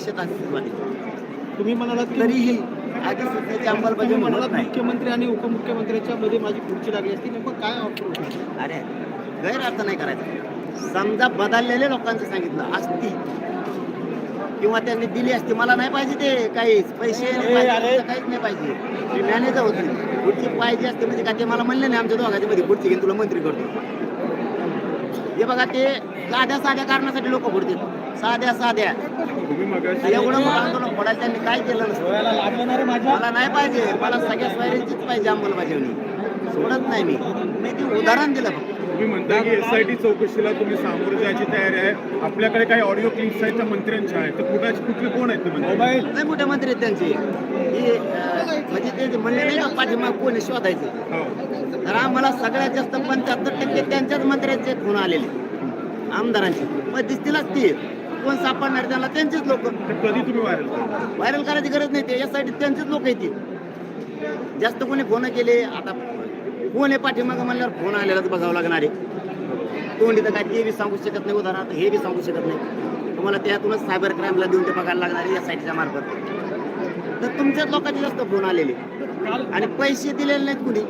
निषेध अस्तित्वात. तुम्ही म्हणालात तरीही अंमलबजावणी होत नाही. मुख्यमंत्री आणि उपमुख्यमंत्र्यांच्या मध्ये माझी खुर्ची लागली असती नेमकं काय? अरे गैरअर्थ नाही करायचा. समजा बदललेल्या लोकांचं सांगितलं असती किंवा त्यांनी दिली असती मला नाही पाहिजे ते काहीच. पैसे काहीच नाही पाहिजे. मी मॅनेजर होती. खुर्ची पाहिजे असते म्हणजे का ते मला म्हणले नाही आमच्या दोघांच्या मध्ये खुर्ची घेऊन तुला मंत्री करतो. हे बघा ते साध्या साध्या कारणासाठी लोक फोडतील साध्या साध्या. तुम्ही एवढं मोठं आंदोलन फोडायला त्यांनी काय केलं नसतं? मला नाही पाहिजे. मला सगळ्या स्वायरीचीच पाहिजे अंमलबजावणी. सोडत नाही मी. मी ते उदाहरण दिलं फक्त. तुम्ही म्हणता की एसआयटी चौकशीला तुम्ही सामोरं जायची तयारी आहे. आपल्याकडे काही ऑडिओ क्लिप्स आहेत त्या मंत्र्यांच्या आहेत. तर कुणाचे कुठले कोण आहेत ते मंत्री? लय मोठे मंत्री आहेत त्यांचे. हे म्हणजे ते जे म्हणले नाही का पाठीमाग कोण शोधायचं? हो. तर आम्हाला सगळ्यात जास्त पंच्याहत्तर टक्के त्यांच्याच मंत्र्यांचे फोन आलेले आमदारांचे. मग दिसतीलच ती. कोण सापडणार त्यांना त्यांचेच लोक. कधी तुम्ही व्हायरल व्हायरल करायची गरज नाही ते यासाठी त्यांचेच लोक येतील. जास्त कोणी फोन केले आता फोन आहे पाठीमागं म्हणल्यावर फोन आलेलाच बघावं लागणार आहे. तोंडी तर काय ते बी सांगू शकत नाही उदाहरणार्थ हे बी सांगू शकत नाही. तुम्हाला त्यातूनच सायबर क्राईमला देऊन ते बघायला लागणार आहे या साईटच्या मार्फत. तर तुमच्याच लोकांचे जास्त फोन आलेले. आणि पैसे दिलेले नाहीत कुणी.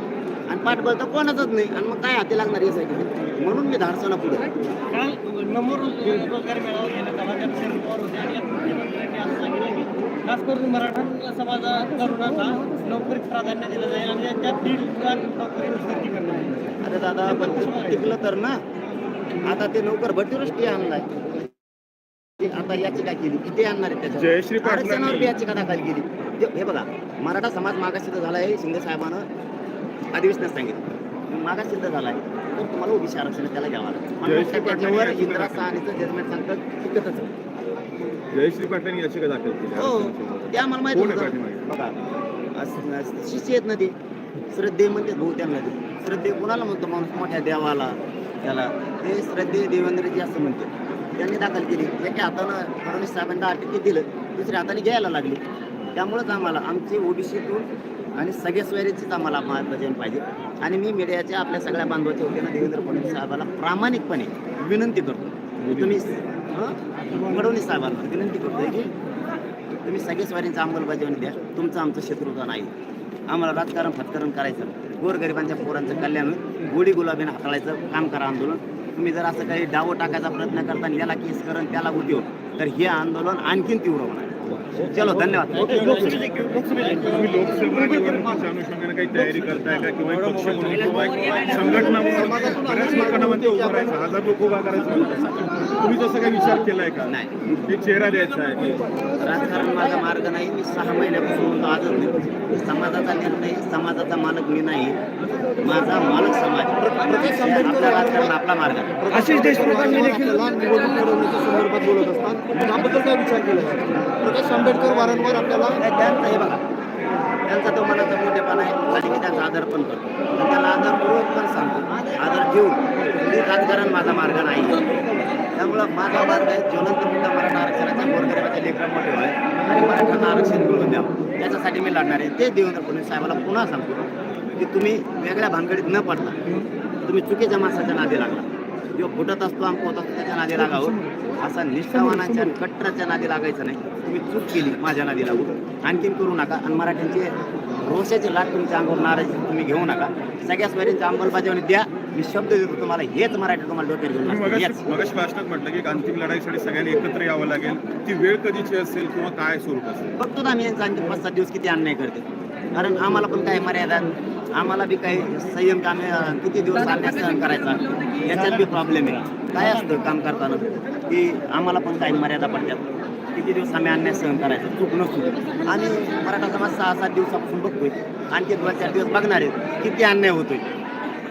आणि पाठबळ तर कोणाचंच नाही. आणि मग काय हाती लागणार यासाठी म्हणून मी धाडसना पुढे काल नमोर रोजगार मेळावा घेण्यात आला त्यात शरद पवार होते आणि यात मुख्यमंत्र्यांनी असं सांगितलं की खास करून मराठा समाजा तरुणांना नोकरीत प्राधान्य दिलं जाईल आणि त्यात दीड लाख नोकरी भरती करण्यात येईल. अरे दादा टिकलं तर ना? आता ते नोकर भट्टीवरच टी आणलाय. आता याचिका केली किती आणणार आहे त्याच्यावर? आरक्षणावर याचिका दाखल केली. हे बघा मराठा समाज मागासिद्ध झाला आहे शिंदे साहेबानं अधिवेशनात सांगितलं. मागासिद्ध झाला आहे. तर तुम्हाला ओबीसी आरक्षण आहे, त्याला घ्यावं लागेल. इंदिरा सहानीचं जजमेंट टिकतच आहे. जयश्री पाटलांनी याचिका दाखल केली? हो. ते आम्हाला माहिती कोण आहे होतं पाठीमागे? बघा. अस- शिष्य आहेत ना ते. श्रद्धे म्हणते भाऊ त्यांना ते. श्रद्धे कोणाला म्हणतो माणूस? मोठ्या देवाला त्याला. ते श्रद्धे देवेंद्रजी असं म्हणते. त्यांनी दाखल केली. एका हातानं फडणवीस साहेबांना टक्के दिलं. दुसऱ्या हाताने घ्यायला लागली. त्यामुळेच आम्हाला आमचे ओबीसीतून आणि सगळ्या सोयरीचीच आम्हाला मार्गदर्शन पाहिजे. आणि मी मीडियाच्या आपल्या सगळ्या बांधवाच्या वतीनं देवेंद्र फडणवीस साहेबाला प्रामाणिकपणे विनंती करतो. की तुम्ही हं? फडणवीस साहेबांना. विनंती करतोय की तुम्ही सगळे स्वारींचं अंमलबजावणी द्या. तुमचं आमचं शत्रुता नाही आम्हाला राजकारण फटकरण करायचं. गोरगरिबांच्या पोरांचं कल्याण गोडी गुलाबीनं हाताळायचं. काम करा आंदोलन. तुम्ही जर असं काही डावं टाकायचा प्रयत्न करता आणि याला केस करण त्याला उद्योग तर हे आंदोलन आणखीन तीव्र होणार. चलो धन्यवाद. अनुषंगाने काही तयारी करताय का? किंवा एक पक्ष म्हणून किंवा एक संघटना म्हणून बऱ्याच लोकांना म्हणते उभं राहायचं हजार लोक उभा करायचं. तुम्ही तसं काही विचार केलाय का? नाही. एक चेहरा द्यायचा आहे राजकारण माझा मार्ग नाही मी सहा महिन्यापासून आजच नाही. समाजाचा निर्णय समाजाचा मालक मी नाही. माझा मालक समाज आपला राजकारण आपला मार्ग आहे. आशिष देशमुखांनी देखील निवडणूक लढवण्याच्या संदर्भात बोलत असतात. त्याबद्दल काय विचार केला प्रकाश आंबेडकर वारंवार आपल्याला त्यांचं हे बघा. त्यांचा तो मनाचा मोठेपणा आहे. आणि मी त्यांचा आदर पण करतो. त्याला आदर पूर्वक पण सांगतो. आदर घेऊन मी राजकारण माझा मार्ग नाही त्यामुळं माझा मार्ग आहे ज्वलंत मुद्दा मराठा आरक्षणाचा गोरगरिबाच्या लेकरा मोठे आहे आणि मराठ्यांना आरक्षण मिळून द्यावं. त्याच्यासाठी मी लढणार आहे. ते देवेंद्र फडणवीस साहेबाला पुन्हा सांगतो की तुम्ही वेगळ्या भानगडीत न पडता तुम्ही चुकीच्या माणसाच्या नादी लागला. जो फुटत असतो आमकवत असतो त्याच्या नादी लागावं. असा निष्ठावानाच्या कट्टराच्या नादी लागायचं नाही. तुम्ही चूक केली माझ्या नादी लागून आणखीन करू नका. आणि मराठ्यांचे रोषाचे लाट तुमच्या अंगावर नाराज तुम्ही घेऊ नका. सगळ्या स्वैरींची अंमलबजावणी द्या. मी शब्द देतो तुम्हाला हेच मराठी तुम्हाला डोक्यात घेऊन. मगाशी भाषणात म्हटलं की अंतिम लढाईसाठी सगळ्यांनी एकत्र यावं लागेल. ती वेळ कधीची असेल किंवा काय स्वरूप असेल? बघतो ना आम्ही यांचा आणखी पाच सात दिवस किती अन्याय करते? कारण आम्हाला पण काही मर्यादा आम्हाला बी काही संयम आम्ही अं, किती दिवस अन्याय सहन करायचा? याच्यात बी प्रॉब्लेम आहे. काय असतं काम करताना? की आम्हाला पण काही मर्यादा पडतात. किती दिवस आम्ही अन्याय सहन करायचा? चूक नसतो आणि मराठा समाज सहा सात दिवसापासून बघतोय. आणखी दोन चार दिवस बघणार आहेत किती अन्याय होतोय?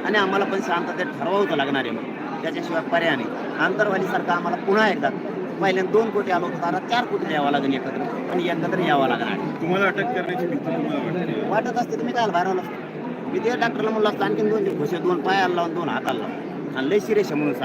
आणि आम्हाला पण शांततेत ठरवावं लागणार आहे मग. त्याच्याशिवाय पर्याय नाही. आंतरवालीसारखं आम्हाला पुन्हा एकदा पहिल्यांदा दोन कोटी आलो होतो आता चार कोटी यावं लागेल एकत्र. आणि एकत्र यावं लागणार तुम्हाला अटक करण्याची वाटते? असते तुम्ही काय बाहेर आलो मी ते डॉक्टरला म्हणलं असतं आणखीन दोन घुसे दोन पायाला लावून दोन हाताला लावून. आणि लय शिरेश म्हणून सांग